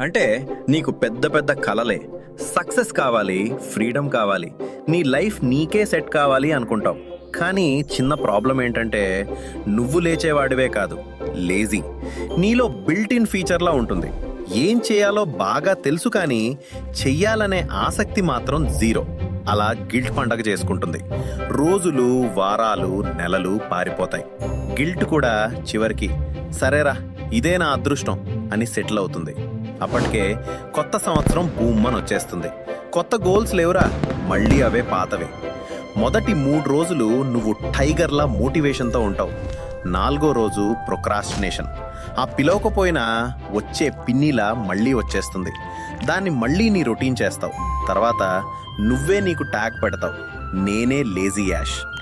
అంటే నీకు పెద్ద పెద్ద కలలే. సక్సెస్ కావాలి ఫ్రీడమ్ కావాలి. నీ లైఫ్ నీకే సెట్ కావాలి అనుకుంటావు కానీ చిన్న ప్రాబ్లం ఏంటంటే నువ్వు లేచేవాడివే కాదు లేజీ. నీలో బిల్ట్ ఇన్ ఫీచర్లా ఉంటుంది. ఏం చేయాలో బాగా తెలుసు కానీ చెయ్యాలనే ఆసక్తి మాత్రం జీరో. అలా గిల్ట్ పండగ చేసుకుంటుంది. రోజులు వారాలు నెలలు పారిపోతాయి. గిల్ట్ కూడా చివరికి సరేరా ఇదే నా అదృష్టం అని సెటిల్ అవుతుంది. అప్పటికే కొత్త సంవత్సరం బూమ్మని వచ్చేస్తుంది. కొత్త గోల్స్ లేవురా మళ్ళీ అవే పాతవే. మొదటి మూడు రోజులు నువ్వు టైగర్లా మోటివేషన్తో ఉంటావు. నాలుగో రోజు ప్రొక్రాస్టినేషన్. ఆ పిలవకపోయినా వచ్చే పిన్నిలా మళ్ళీ వచ్చేస్తుంది. దాన్ని మళ్ళీ నీ రొటీన్ చేస్తావు. తర్వాత నువ్వే నీకు ట్యాగ్ పెడతావు. నేనే లేజీ యాష్.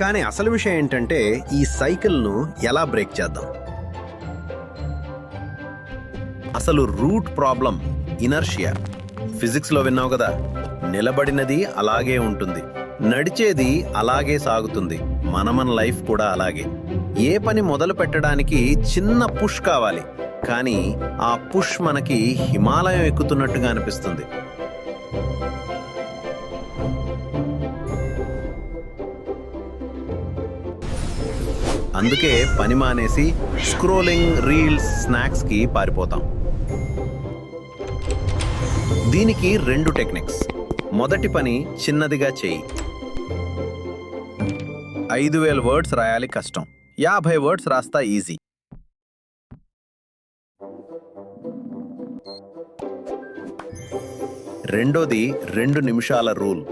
కానీ అసలు విషయం ఏంటంటే ఈ సైకిల్ను ఎలా బ్రేక్ చేద్దాం? అసలు రూట్ ప్రాబ్లం ఇనర్షియా. ఫిజిక్స్లో విన్నావు కదా నిలబడినది అలాగే ఉంటుంది నడిచేది అలాగే సాగుతుంది మన మన లైఫ్ కూడా అలాగే. ఏ పని మొదలు పెట్టడానికి చిన్న పుష్ కావాలి కానీ ఆ పుష్ మనకి హిమాలయం ఎక్కుతున్నట్టుగా అనిపిస్తుంది. అందుకే పని మానేసి స్క్రోలింగ్ రీల్స్ స్నాక్స్కి పారిపోతాం. దీనికి రెండు టెక్నిక్స్. మొదటి పని చిన్నదిగా చేయి. ఐదు వేల వర్డ్స్ రాయాలి కష్టం. యాభై వర్డ్స్ రాస్తా ఈజీ. రెండోది రెండు నిమిషాల రూల్.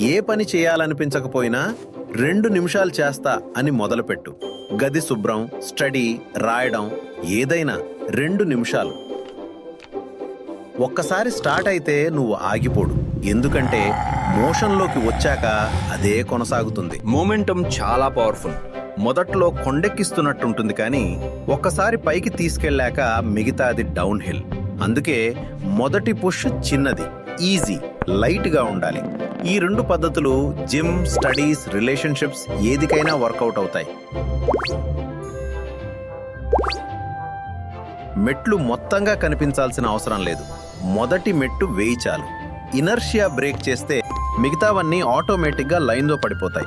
ఏ పని చేయాలనిపించకపోయినా రెండు నిమిషాలు చేస్తా అని మొదలుపెట్టు. గది శుభ్రం స్టడీ రాయడం ఏదైనా రెండు నిమిషాలు. ఒక్కసారి స్టార్ట్ అయితే నువ్వు ఆగిపోడు. ఎందుకంటే మోషన్లోకి వచ్చాక అదే కొనసాగుతుంది. మూమెంటం చాలా పవర్ఫుల్ మొదట్లో కొండెక్కిస్తున్నట్టుంటుంది కానీ ఒక్కసారి పైకి తీసుకెళ్ళాక మిగతాది డౌన్ హిల్ అందుకే మొదటి పుష్ చిన్నది. ఈజీ లైట్గా ఉండాలి. ఈ రెండు పద్ధతులు జిమ్ స్టడీస్ రిలేషన్షిప్స్ ఏదికైనా వర్కౌట్ అవుతాయి. మెట్లు మొత్తంగా కనిపించాల్సిన అవసరం లేదు. మొదటి మెట్టు వేయి చాలు. ఇనర్షియా బ్రేక్ చేస్తే మిగతావన్నీ ఆటోమేటిక్గా లైన్లో పడిపోతాయి.